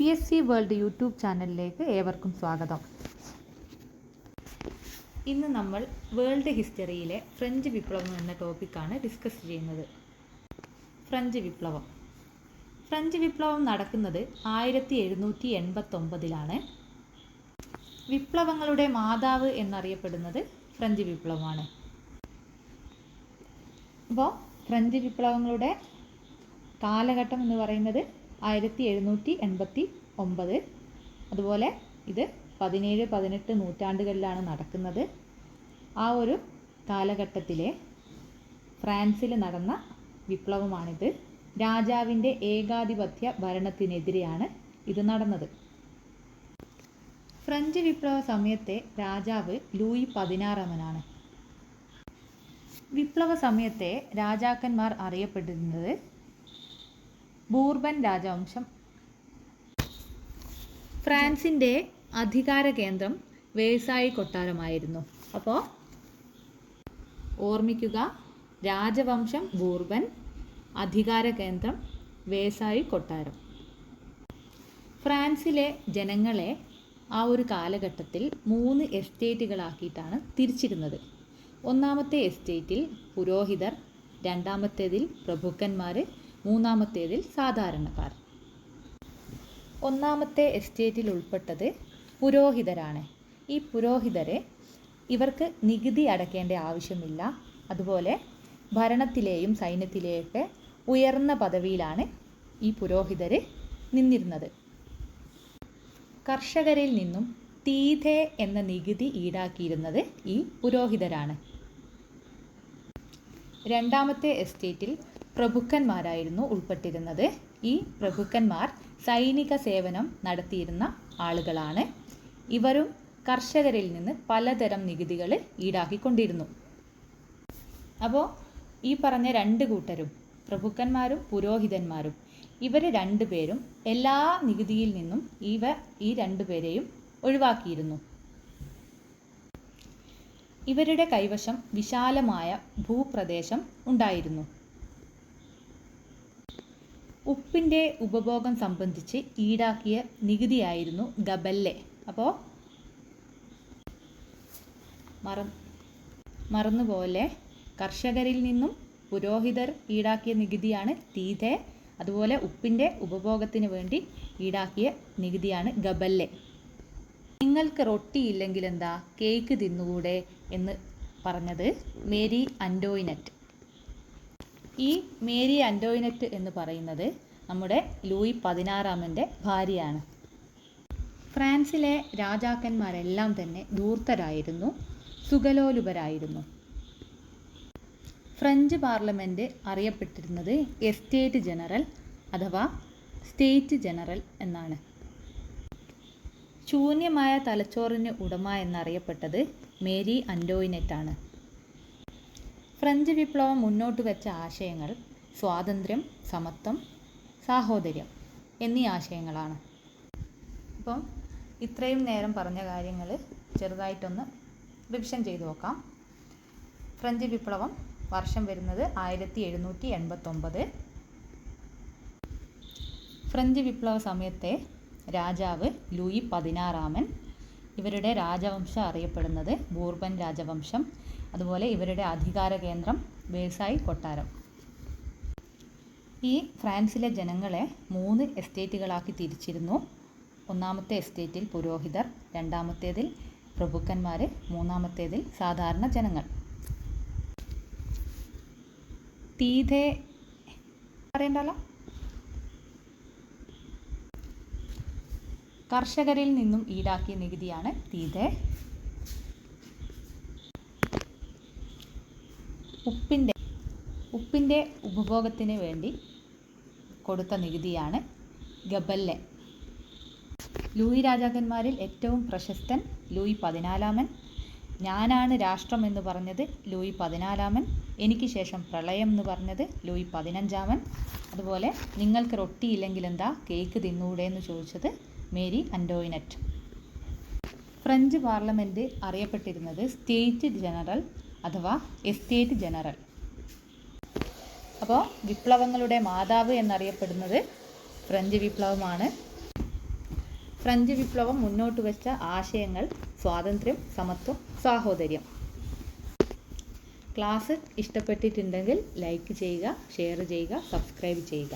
P S C world YouTube ചാനലിലേക്ക് ഏവർക്കും സ്വാഗതം. ഇന്ന് നമ്മൾ വേൾഡ് ഹിസ്റ്ററിയിലെ ഫ്രഞ്ച് വിപ്ലവം എന്ന ടോപ്പിക്കാണ് ഡിസ്കസ് ചെയ്യുന്നത്. ഫ്രഞ്ച് വിപ്ലവം. ഫ്രഞ്ച് വിപ്ലവം നടക്കുന്നത് ആയിരത്തി എഴുന്നൂറ്റി എൺപത്തൊമ്പതിലാണ് വിപ്ലവങ്ങളുടെ മാതാവ് എന്നറിയപ്പെടുന്നത് ഫ്രഞ്ച് വിപ്ലവമാണ്. അപ്പോൾ ഫ്രഞ്ച് വിപ്ലവങ്ങളുടെ കാലഘട്ടം എന്ന് പറയുന്നത് ആയിരത്തി എഴുന്നൂറ്റി എൺപത്തി ഒമ്പത് അതുപോലെ ഇത് പതിനേഴ് പതിനെട്ട് നൂറ്റാണ്ടുകളിലാണ് നടക്കുന്നത്. ആ ഒരു കാലഘട്ടത്തിലെ ഫ്രാൻസിൽ നടന്ന വിപ്ലവമാണിത്. രാജാവിന്റെ ഏകാധിപത്യ ഭരണത്തിനെതിരെയാണ് ഇത് നടന്നത്. ഫ്രഞ്ച് വിപ്ലവ സമയത്തെ രാജാവ് ലൂയി പതിനാറാമനാണ്. വിപ്ലവ സമയത്തെ രാജാക്കന്മാർ അറിയപ്പെട്ടിരുന്നത് ബൂർബൻ രാജവംശം. ഫ്രാൻസിന്റെ അധികാര കേന്ദ്രം വേഴ്സായി കൊട്ടാരമായിരുന്നു. അപ്പോൾ ഓർമ്മിക്കുക രാജവംശം ബൂർബൻ അധികാര കേന്ദ്രം വേസായി കൊട്ടാരം. ഫ്രാൻസിലെ ജനങ്ങളെ ആ ഒരു കാലഘട്ടത്തിൽ മൂന്ന് എസ്റ്റേറ്റുകളാക്കിയിട്ടാണ് തിരിച്ചിരുന്നത്. ഒന്നാമത്തെ എസ്റ്റേറ്റിൽ പുരോഹിതർ രണ്ടാമത്തേതിൽ പ്രഭുക്കന്മാർ മൂന്നാമത്തേതിൽ സാധാരണക്കാർ. ഒന്നാമത്തെ എസ്റ്റേറ്റിൽ ഉൾപ്പെട്ടത് പുരോഹിതരാണ്. ഈ പുരോഹിതരെ ഇവർക്ക് നികുതി അടയ്ക്കേണ്ട ആവശ്യമില്ല. അതുപോലെ ഭരണത്തിലെയും സൈന്യത്തിലെയൊക്കെ ഉയർന്ന പദവിയിലാണ് ഈ പുരോഹിതർ നിന്നിരുന്നത്. കർഷകരിൽ നിന്നും തീതെ എന്ന നികുതി ഈടാക്കിയിരുന്നത് ഈ പുരോഹിതരാണ്. രണ്ടാമത്തെ എസ്റ്റേറ്റിൽ പ്രഭുക്കന്മാരായിരുന്നു ഉൾപ്പെട്ടിരുന്നത്. ഈ പ്രഭുക്കന്മാർ സൈനിക സേവനം നടത്തിയിരുന്ന ആളുകളാണ്. ഇവരും കർഷകരിൽ നിന്ന് പലതരം നികുതികൾ ഈടാക്കിക്കൊണ്ടിരുന്നു. അപ്പോൾ ഈ പറഞ്ഞ രണ്ട് കൂട്ടരും പ്രഭുക്കന്മാരും പുരോഹിതന്മാരും ഇവർ രണ്ടുപേരും എല്ലാ നികുതിയിൽ നിന്നും ഇവ ഈ രണ്ടുപേരെയും ഒഴിവാക്കിയിരുന്നു. ഇവരുടെ കൈവശം വിശാലമായ ഭൂപ്രദേശം ഉണ്ടായിരുന്നു. ഉപ്പിന്റെ ഉപഭോഗം സംബന്ധിച്ച് ഈടാക്കിയ നികുതിയായിരുന്നു ഗബല്ലെ. അപ്പോൾ മറ മറന്നുപോലെ കർഷകരിൽ നിന്നും പുരോഹിതർ ഈടാക്കിയ നികുതിയാണ് തീതെ അതുപോലെ ഉപ്പിന്റെ ഉപഭോഗത്തിന് വേണ്ടി ഈടാക്കിയ നികുതിയാണ് ഗബല്ലെ. നിങ്ങൾക്ക് റൊട്ടി ഇല്ലെങ്കിൽ എന്താ? കേക്ക് തിന്നുകൂടെ എന്ന് പറഞ്ഞത് മേരി അൻഡോയിനറ്റ് ഈ മേരി അൻഡോയിനറ്റ് എന്ന് പറയുന്നത് നമ്മുടെ ലൂയി പതിനാറാമന്റെ ഭാര്യയാണ്. ഫ്രാൻസിലെ രാജാക്കന്മാരെല്ലാം തന്നെ ധൂർത്തരായിരുന്നു സുഖലോലുപരായിരുന്നു. ഫ്രഞ്ച് പാർലമെന്റ് അറിയപ്പെട്ടിരുന്നത് എസ്റ്റേറ്റ് ജനറൽ അഥവാ സ്റ്റേറ്റ് ജനറൽ എന്നാണ്. ശൂന്യമായ തലച്ചോറിന് ഉടമ എന്നറിയപ്പെട്ടത് മേരി അൻഡോയിനെറ്റാണ് ഫ്രഞ്ച് വിപ്ലവം മുന്നോട്ട് വെച്ച ആശയങ്ങൾ സ്വാതന്ത്ര്യം സമത്വം സാഹോദര്യം എന്നീ ആശയങ്ങളാണ്. അപ്പം ഇത്രയും നേരം പറഞ്ഞ കാര്യങ്ങൾ ചെറുതായിട്ടൊന്ന് റിവിഷൻ ചെയ്തു നോക്കാം. ഫ്രഞ്ച് വിപ്ലവം വർഷം വരുന്നത് ആയിരത്തി എഴുന്നൂറ്റി എൺപത്തൊമ്പത്. ഫ്രഞ്ച് വിപ്ലവ സമയത്തെ രാജാവ് ലൂയി പതിനാറാമൻ. ഇവരുടെ രാജവംശം അറിയപ്പെടുന്നത് ബൂർബൻ രാജവംശം അതുപോലെ ഇവരുടെ അധികാര കേന്ദ്രം വേസായി കൊട്ടാരം. ഈ ഫ്രാൻസിലെ ജനങ്ങളെ മൂന്ന് എസ്റ്റേറ്റുകളാക്കി തിരിച്ചിരുന്നു. ഒന്നാമത്തെ എസ്റ്റേറ്റിൽ പുരോഹിതർ രണ്ടാമത്തേതിൽ പ്രഭുക്കന്മാർ മൂന്നാമത്തേതിൽ സാധാരണ ജനങ്ങൾ. തീതേ പറയണ്ടല്ലോ? കർഷകരിൽ നിന്നും ഈടാക്കിയ നികുതിയാണ് തീതെ. ഉപ്പിന്റെ ഉപ്പിന്റെ ഉപഭോഗത്തിന് വേണ്ടി കൊടുത്ത നികുതിയാണ് ഗബല്ലെ. ലൂയി രാജാക്കന്മാരിൽ ഏറ്റവും പ്രശസ്തൻ ലൂയി പതിനാലാമൻ. ഞാനാണ് രാഷ്ട്രം എന്ന് പറഞ്ഞത് ലൂയി പതിനാലാമൻ. എനിക്ക് ശേഷം പ്രളയം എന്ന് പറഞ്ഞത് ലൂയി പതിനഞ്ചാമൻ. അതുപോലെ നിങ്ങൾക്ക് റൊട്ടിയില്ലെങ്കിൽ എന്താ കേക്ക് തിന്നൂടെ എന്ന് ചോദിച്ചത് മേരി അൻഡോയിനറ്റ് ഫ്രഞ്ച് പാർലമെന്റ് അറിയപ്പെട്ടിരുന്നത് സ്റ്റേറ്റ് ജനറൽ അഥവാ എസ്റ്റേറ്റ് ജനറൽ. അപ്പോൾ വിപ്ലവങ്ങളുടെ മാതാവ് എന്നറിയപ്പെടുന്നത് ഫ്രഞ്ച് വിപ്ലവമാണ്. ഫ്രഞ്ച് വിപ്ലവം മുന്നോട്ട് വെച്ച ആശയങ്ങൾ സ്വാതന്ത്ര്യം സമത്വം സാഹോദര്യം. ക്ലാസ് ഇഷ്ടപ്പെട്ടിട്ടുണ്ടെങ്കിൽ ലൈക്ക് ചെയ്യുക ഷെയർ ചെയ്യുക സബ്സ്ക്രൈബ് ചെയ്യുക.